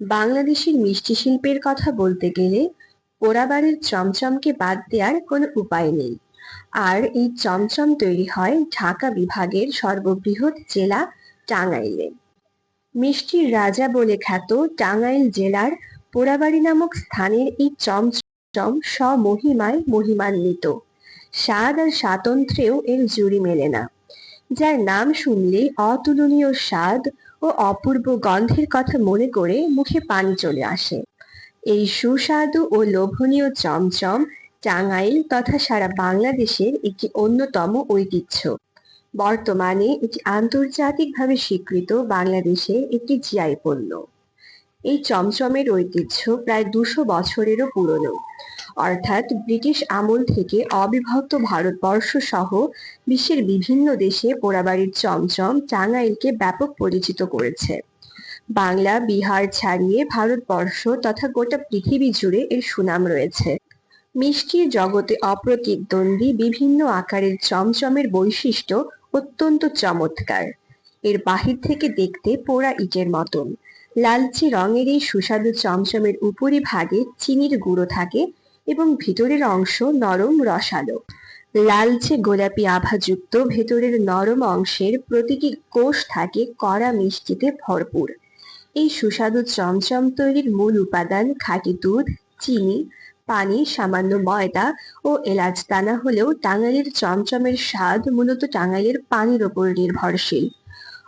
বাংলাদেশের মিষ্টি শিল্পের কথা বলতে গেলে পোড়াবাড়ির চমচমকে বাদ দেওয়ার কোনো উপায় নেই। আর এই চমচম তৈরি হয় ঢাকা বিভাগের সর্ববৃহৎ জেলা টাঙ্গাইলে। মিষ্টির রাজা বলে খ্যাত টাঙ্গাইল জেলার পোড়াবাড়ি নামক স্থানের এই চমচম স্বমহিমায় মহিমান্বিত। স্বাদ আর স্বাতন্ত্র্যেও এর জুড়ি মেলে না। যার নাম শুনলে অতুলনীয় স্বাদ ও অপূর্ব গন্ধের কথা মনে করে মুখে পানি চলে আসে। এই সুস্বাদু ও লোভনীয় চমচম টাঙ্গাইল তথা সারা বাংলাদেশের একটি অন্যতম ঐতিহ্য। বর্তমানে এটি আন্তর্জাতিকভাবে স্বীকৃত বাংলাদেশে একটি জিআই পণ্য। এই চমচমের ঐতিহ্য প্রায় দুশো বছরেরও পুরনো। অর্থাৎ ব্রিটিশ আমল থেকে অবিভক্ত ভারতবর্ষ সহ বিশ্বের বিভিন্ন দেশে পোড়াবাড়ির চমচম টাঙ্গাইলকে ব্যাপক পরিচিত করেছে। বাংলা, বিহার ছাড়িয়ে ভারতবর্ষ তথা গোটা পৃথিবী জুড়ে এর সুনাম রয়েছে। মিষ্টির জগতে অপ্রতিদ্বন্দ্বী বিভিন্ন আকারের চমচমের বৈশিষ্ট্য অত্যন্ত চমৎকার। এর বাহির থেকে দেখতে পোড়া ইটের মতন। লালচে রঙের এই সুস্বাদু চমচমের উপরিভাগে চিনির গুঁড়ো থাকে এবং ভিতরের অংশ নরম রসালো। লালচে গোলাপি আভাযুক্ত ভেতরের নরম অংশের প্রতিটি কোষ থাকে কড়া মিষ্টিতে ভরপুর। এই সুস্বাদু চমচম তৈরির মূল উপাদান খাঁটি দুধ, চিনি, পানি, সামান্য ময়দা ও এলাচ দানা হলেও টাঙ্গাইলের চমচমের স্বাদ মূলত টাঙ্গাইলের পানির ওপর নির্ভরশীল।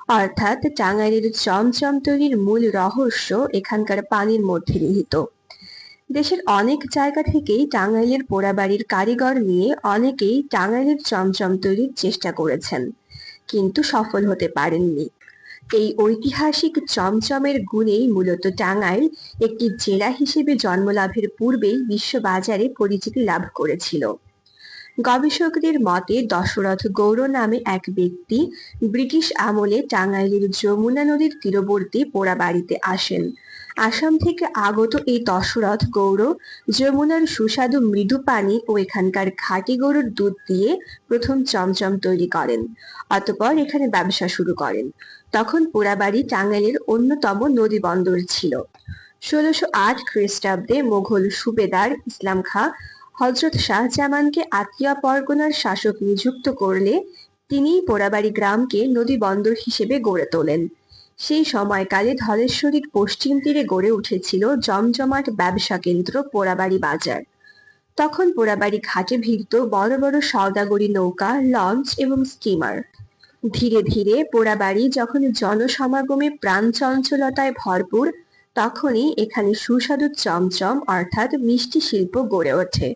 অর্থাৎ টাঙ্গাইলের চমচম তৈরির মূল রহস্য এখানকার পানির মধ্যে নিহিত। দেশের অনেক জায়গা থেকেই টাঙ্গাইলের পোড়াবাড়ির কারিগর নিয়ে অনেকেই টাঙ্গাইলের চমচম তৈরির চেষ্টা করেছেন, কিন্তু সফল হতে পারেননি। এই ঐতিহাসিক চমচমের গুণেই মূলত টাঙ্গাইল একটি জেলা হিসেবে জন্মলাভের পূর্বেই বিশ্ববাজারে পরিচিতি লাভ করেছিল। গবেষকদের মতে দশরথ গৌর নামে এক ব্যক্তি ব্রিটিশ আমলে টাঙ্গাইলের যমুনা নদীর তীরবর্তী পোড়াবাড়িতে আসেন। আসাম থেকে আগত এই দশরথ গৌর যমুনার সুস্বাদু মৃদু পানি ও এখানকার খাঁটি গরুর দুধ দিয়ে প্রথম চমচম তৈরি করেন, অতপর এখানে ব্যবসা শুরু করেন। তখন পোড়াবাড়ি টাঙ্গাইলের অন্যতম নদী বন্দর ছিল। ষোলোশো আট খ্রিস্টাব্দে মোঘল সুবেদার ইসলাম খাঁ হজরত শাহজামানকে আতিয়া পরগনার শাসক নিযুক্ত করলে তিনিই পোড়াবাড়ি গ্রামকে নদী বন্দর হিসেবে গড়ে তোলেন। সেই সময়কালে ধলেশ্বরীর পশ্চিম তীরে গড়ে উঠেছিল জমজমাট ব্যবসা কেন্দ্র পোড়াবাড়ি বাজার। তখন পোড়াবাড়ি ঘাটে ভিড়ত বড় বড় সওদাগরি নৌকা, লঞ্চ এবং স্টিমার। ধীরে ধীরে পোড়াবাড়ি যখন জনসমাগমে প্রাণ চঞ্চলতায় ভরপুর, তখনই এখানে সুস্বাদু চমচম অর্থাৎ মিষ্টি শিল্প গড়ে ওঠে।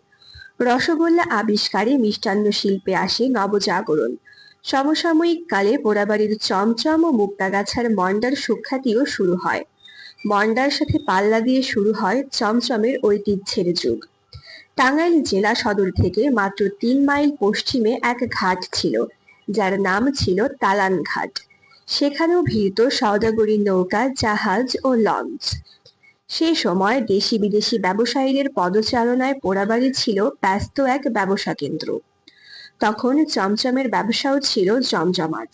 রসগোল্লা আবিষ্কারে মিষ্টান্ন শিল্পে আসে নবজাগরণ। সমসাময়িক কালে পোড়াবাড়ির চমচম ও মুক্তাগাছার মন্ডার সুখ্যাতিও শুরু হয়। মন্ডার সাথে পাল্লা দিয়ে শুরু হয় চমচমের ঐতিহ্যের যুগ। টাঙ্গাইল জেলা সদর থেকে মাত্র তিন মাইল পশ্চিমে এক ঘাট ছিল, যার নাম ছিল তালান ঘাট সেখানেও ভিড়ত সওদাগরি নৌকা, জাহাজ ও লঞ্চ। সে সময় দেশি বিদেশি ব্যবসায়ীদের পদচারণায় পোড়াবাড়ি ছিল ব্যস্ত এক ব্যবসা কেন্দ্র। তখন চমচমের ব্যবসাও ছিল জমজমাট।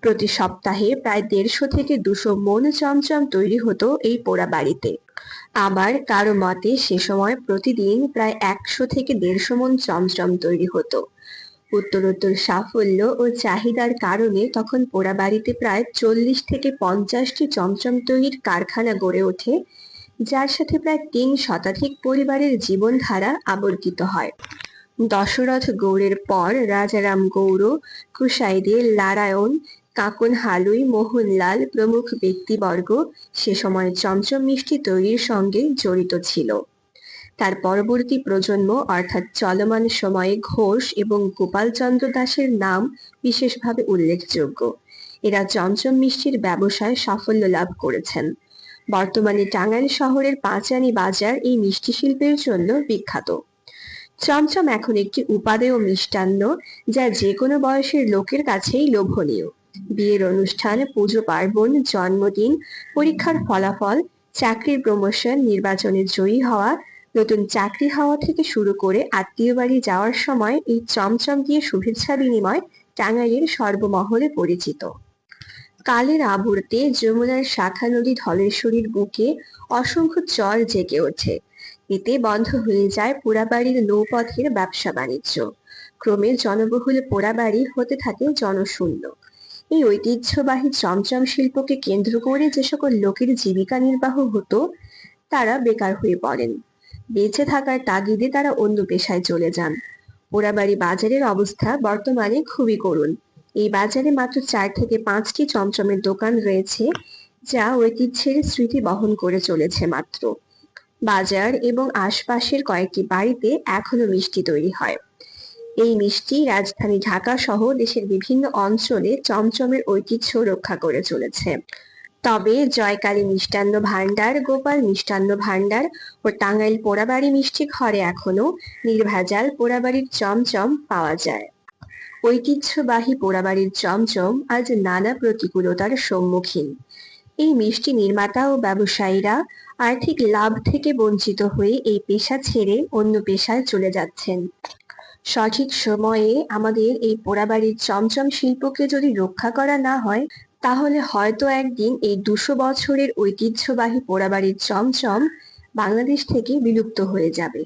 প্রতি সপ্তাহে প্রায় দেড়শো থেকে দুশো মন চমচম তৈরি হতো এই পোড়া বাড়িতে আবার কারও মতে সে সময় প্রতিদিন প্রায় একশো থেকে দেড়শো মন চমচম তৈরি হতো। উত্তরোত্তর সাফল্য ও চাহিদার কারণে তখন পোড়াবাড়িতে প্রায় চল্লিশ থেকে পঞ্চাশটি চমচম তৈরির কারখানা গড়ে ওঠে যার সাথে প্রায় তিন শতাধিক পরিবারের জীবনধারা আবর্তিত হয়। দশরথ গৌড়ের পর রাজারাম গৌড় কুশাইদে লারায়ণ কাকন হালুই, মোহনলাল প্রমুখ ব্যক্তিবর্গ সে সময় চমচম মিষ্টি তৈরির সঙ্গে জড়িত ছিল। তার পরবর্তী প্রজন্ম অর্থাৎ চলমান সময়ে ঘোষ এবং গোপালচন্দ্র দাসের নাম বিশেষভাবে উল্লেখযোগ্য। এরা চমচম মিষ্টির ব্যবসায় সাফল্য লাভ করেছেন। বর্তমানে টাঙ্গাইল শহরের পাঁচানি বাজার এই মিষ্টি শিল্পের জন্য বিখ্যাত। চমচম এখন একটি উপাদেয় মিষ্টান্ন যা যে কোনো বয়সের লোকের কাছেই লোভনীয়। বিয়ের অনুষ্ঠান, পুজো পার্বণ, জন্মদিন, পরীক্ষার ফলাফল, চাকরির প্রমোশন, নির্বাচনে জয়ী হওয়া, নতুন চাকরি হওয়া থেকে শুরু করে আত্মীয় বাড়ি যাওয়ার সময় এই চমচম দিয়ে শুভেচ্ছা বিনিময় টাঙ্গাইলের সর্বমহলে পরিচিত। কালের আবর্তে যমুনার শাখা নদী ধলেশ্বরীর বুকে অসংখ্য চর জেগে ওঠে। এতে বন্ধ হয়ে যায় পোড়াবাড়ির নৌপথের ব্যবসা বাণিজ্য। ক্রমে জনবহুল পোড়াবাড়ি হতে থাকে জনশূন্য। এই ঐতিহ্যবাহী চমচম শিল্পকে কেন্দ্র করে যে সকল লোকের জীবিকা নির্বাহ হতো, তারা বেকার হয়ে পড়েন। বেঁচে থাকার তাগিদে তারা অন্য পেশায় চলে যান। পোড়াবাড়ি বাজারের অবস্থা বর্তমানে খুবই করুণ। এই বাজারে মাত্র চার থেকে পাঁচটি চমচমের দোকান রয়েছে, যা ঐতিহ্যের স্মৃতি বহন করে চলেছে মাত্র। বাজার এবং আশপাশের কয়েকটি বাড়িতে এখনও মিষ্টি তৈরি হয়। এই মিষ্টি রাজধানী ঢাকা সহ দেশের বিভিন্ন অঞ্চলে চমচমের ঐতিহ্য রক্ষা করে চলেছে। তবে জয়কালী মিষ্টান্ন ভাণ্ডার, গোপাল মিষ্টান্ন ভাণ্ডার ও টাঙ্গাইল পোড়াবাড়ি মিষ্টি ঘরে এখনও নির্ভেজাল পোড়াবাড়ির চমচম পাওয়া যায়। ঐতিহ্যবাহী পোড়াবাড়ির চমচম আজ নানা প্রতিকূলতার সম্মুখীন। এই মিষ্টি নির্মাতা ও ব্যবসায়ীরা আর্থিক লাভ থেকে বঞ্চিত হয়ে এই পেশা ছেড়ে অন্য পেশায় চলে যাচ্ছেন। সঠিক সময়ে আমাদের এই পোড়াবাড়ির চমচম শিল্পকে যদি রক্ষা করা না হয়, তাহলে হয়তো একদিন এই দুশো বছরের ঐতিহ্যবাহী পোড়াবাড়ির চমচম বাংলাদেশ থেকে বিলুপ্ত হয়ে যাবে।